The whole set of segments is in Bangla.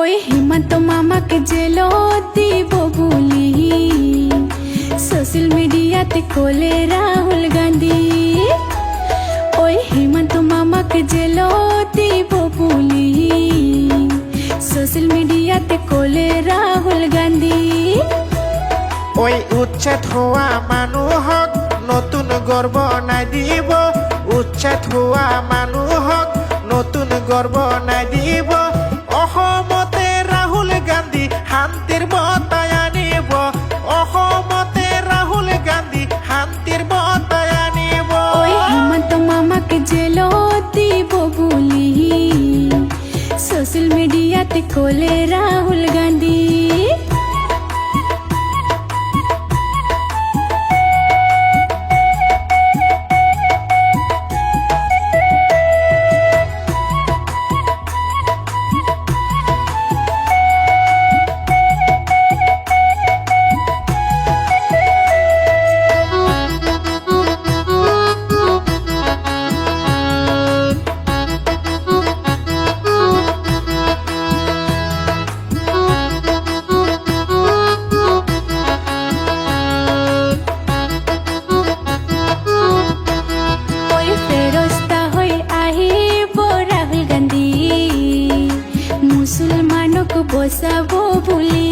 ওই হিমন্ত মামাকে জেলো দিব বলি। সোশ্যাল মিডিয়াতে কোলে রাহুল গান্ধী। ওই হিমন্ত মামাকে জেলো দিব বলি। সোশ্যাল মিডিয়াতে কোলে রাহুল গান্ধী। ওই উচ্ছেদ হোৱা মানুহক নতুন গৰ্ব নাই দিব। উচ্ছেদ হোৱা মানুহক নতুন গৰ্ব নাই শান্তিৰ বঁটাই আনিব। অসমতে রাহুল গান্ধী শান্তির বঁটাই আনিব। মামাক মামাকে জেলো দিব বলি। সোশ্যাল মিডিয়াতে কলে রাহুল গান্ধী। বসাবো বুলি।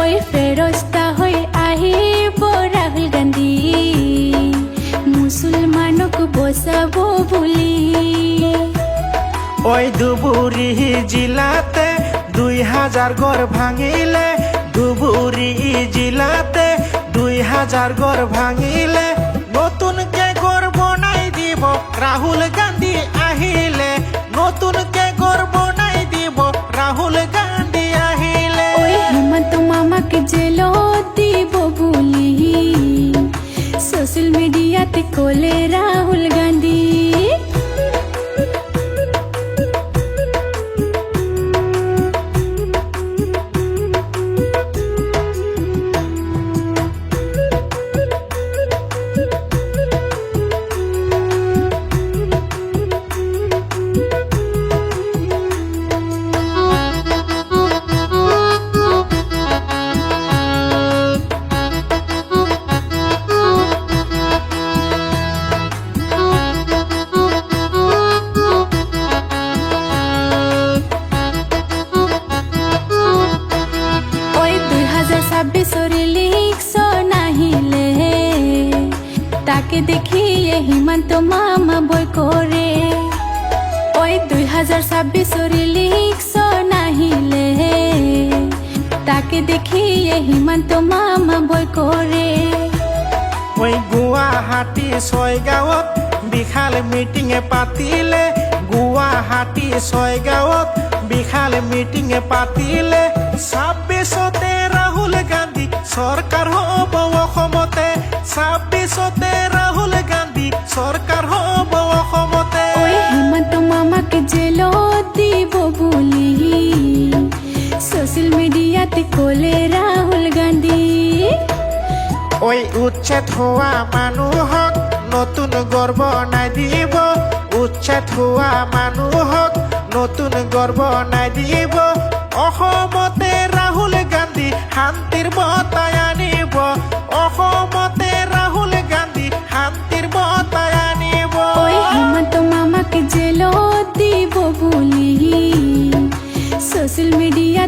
ওই ফেরস্তা হই আহিব রাহুল গান্ধী। মুসলমানক বসাবো বুলি। ওই ধুবুৰী জিলাতে দুই হাজাৰ ঘৰ ভাঙিলে ধুবুৰী জিলাতে দুই হাজাৰ ঘৰ ভাঙিলে, নতুনকে ঘৰ বনাই দিব ৰাহুল কোলে রাহুল গান্ধী। হিমন্ত মামা বই করে। ওই দুই হাজার ছাব্বিশর ইলেকশন নাহিলে। তাকে দেখিয়ে হিমন্ত মামা বই করে। ওই গুৱাহাটী ছয়গাঁৱত বিশাল মিটিঙে পাতিলে। গুৱাহাটী ছয়গাঁৱত বিশাল মিটিঙে পাতিলে। ছাব্বিছতে ৰাহুল গান্ধী চৰকাৰ হ'ব অসমতে বুলি সোশ্যাল মিডিয়াতে কোলে রাহুল গান্ধী ওই উচ্ছেদ হোৱা মানুহক, নতুন গর্ব নাই দিব। উচ্ছেদ হোৱা মানুহক, নতুন গৰ্ব নাই দিব।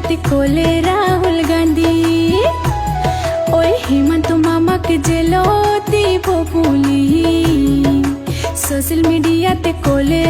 মিডিয়াতে কোলে রাহুল গান্ধী ওই হেমন্ত মামাকে জেল দিব বুলি সোশ্যাল মিডিয়াতে কোলে